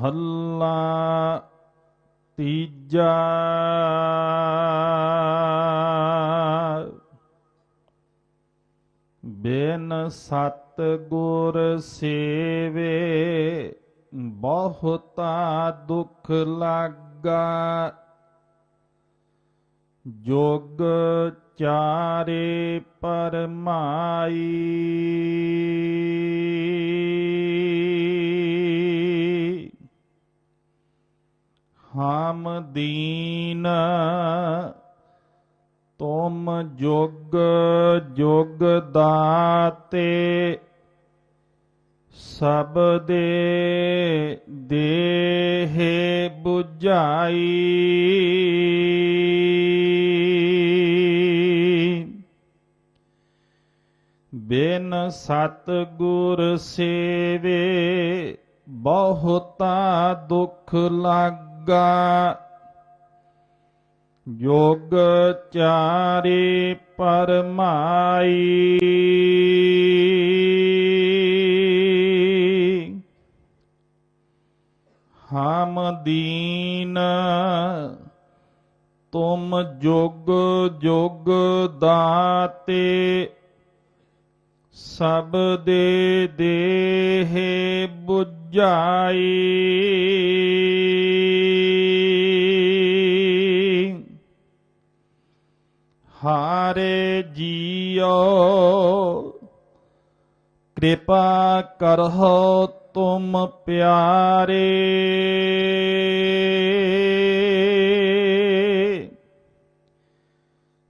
ਮਹੱਲਾ ਤੀਜਾ। ਬੇਨ ਸਤ ਗੁਰ ਸੇਵੇ ਬਹੁਤਾ ਦੁਖ ਲਾਗਾ। ਜੋਗ ਚਾਰੇ ਪਰਮਾਈ। ਹਮ ਦੀਨ, ਤੁਮ ਜੁਗ ਜੁਗ ਦਾਤੇ, ਸਭ ਦੇ ਦੇਹ 부ਝਾਈ ਬਿਨ ਸਤ ਗੁਰ ਸੇਵੇ ਬਹੁਤਾ ਦੁਖ ਲੱਗ ਜੋਗ ਚਾਰੇ ਪਰਮਾਈ ਹਮ ਦੀਨ ਤੁਮ ਜੁਗ ਜੁਗ ਦਾਤੇ ਸਭ ਦੇ ਦੇਹ 부ਝਾਈ ਹਾਰੇ ਜੀਓ ਕਿਰਪਾ ਕਰਹੁ ਤੁਮ ਪਿਆਰੇ।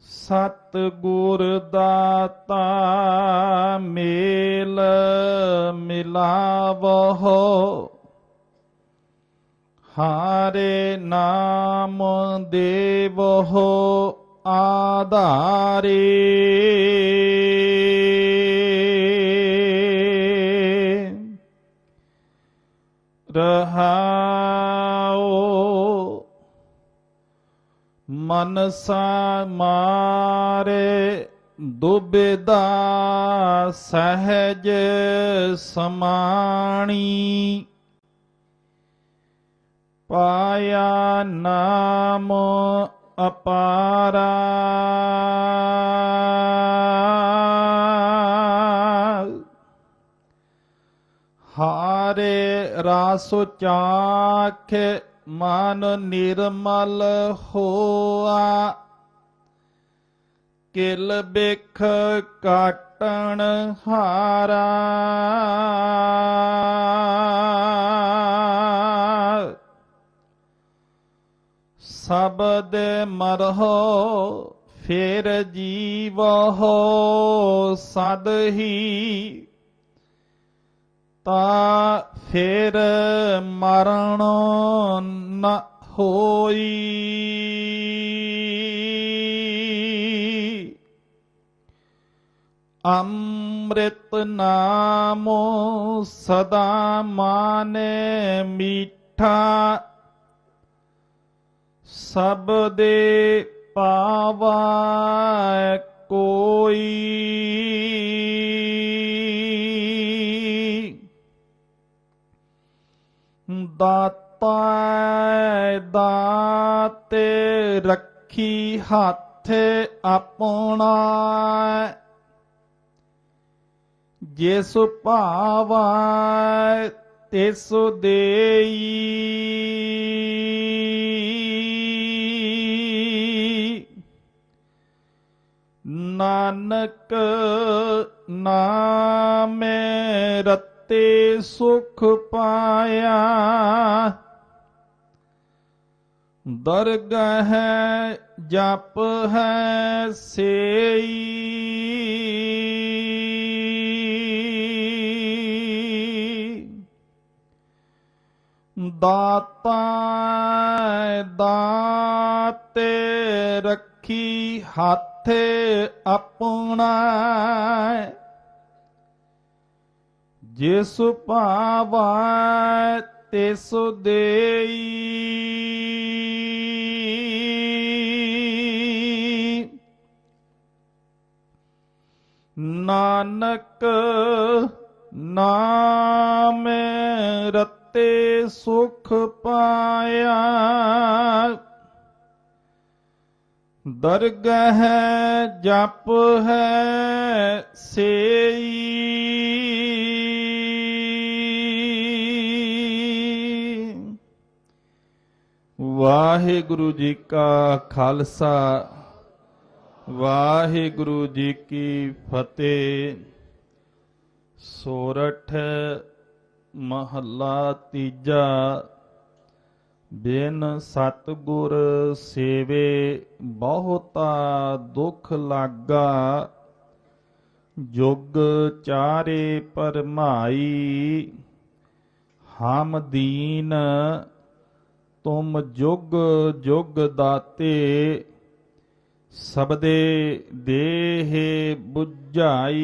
ਸਤ ਗੁਰ ਦਾਤਾ ਮੇਲ ਮਿਲਾਵਹੁ ਹਾਰੇ ਨਾਮ ਦੇਵਹੁ। ਆਧਾਰੇ। ਰਹਾਉ ਮਨਸਾ ਮਾਰੇ ਦੁਬਿਦਾ ਸਹਿਜ ਸਮਾਣੀ। ਪਾਇਆ ਨਾਮ ਅਪਾਰਾ ਹਾਰੇ ਰਾਸ ਚਾਖ ਮਨ ਨਿਰਮਲ ਹੋਆ। ਕਿਲ ਬਿਖ ਕਾਟਣ ਹਾਰਾ। ਸਬਦ ਮਰਹੁ, ਫੇਰ ਜੀਵਹੁ, ਸਦ ਹੀ। ਤਾ ਫਿਰ ਮਰਨ ਨ ਹੋਈ। ਅੰਮ੍ਰਿਤ ਨਾਮੋ ਸਦਾ ਮਾਨੇ ਮੀਠਾ ਸਭ ਦੇ ਪਾਵਾ ਕੋਈ। ਦਾਤਾ ਦਾਤੇ ਰੱਖੀ ਹੱਥ ਆਪਣਾ ਜਿਸ ਭਾਵਾ ਤਿਸ ਦੇਈ। ਨਾਨਕ ਨਾਮੇ ਰਤੇ ਸੁਖ ਪਾਇਆ ਦਰਗਹ ਜਪ ਹੈ ਸੇਈ ਦਾਤਾ ਦਾਤੇ ਰੱਖੀ ਹੱਥੇ ਆਪਣਾ ਜਿਸ ਭਾਵੈ ਤਿਸ ਦੇਈ। ਨਾਨਕ ਨਾਮ ਰਤੇ ਸੁਖ ਪਾਇਆ। ਦਰਗਹ ਜਪ ਹੈ ਸੇਈ ਵਾਹਿਗੁਰੂ ਜੀ ਕਾ ਖਾਲਸਾ ਵਾਹਿਗੁਰੂ ਜੀ ਕੀ ਫਤਿਹ ਸੋਰਠ ਮਹੱਲਾ ਤੀਜਾ ਬਿਨ ਸਤਗੁਰ ਸੇਵੇ ਬਹੁਤਾ ਦੁੱਖ ਲਾਗਾ, ਜੁਗ ਚਾਰੇ ਪਰਮਾਈ ਹਮ ਦੀਨ ਤੁਮ ਜੁਗ ਜੁਗ ਦਾਤੇ, ਸਬਦੇ ਦੇਹ 부ਝਾਈ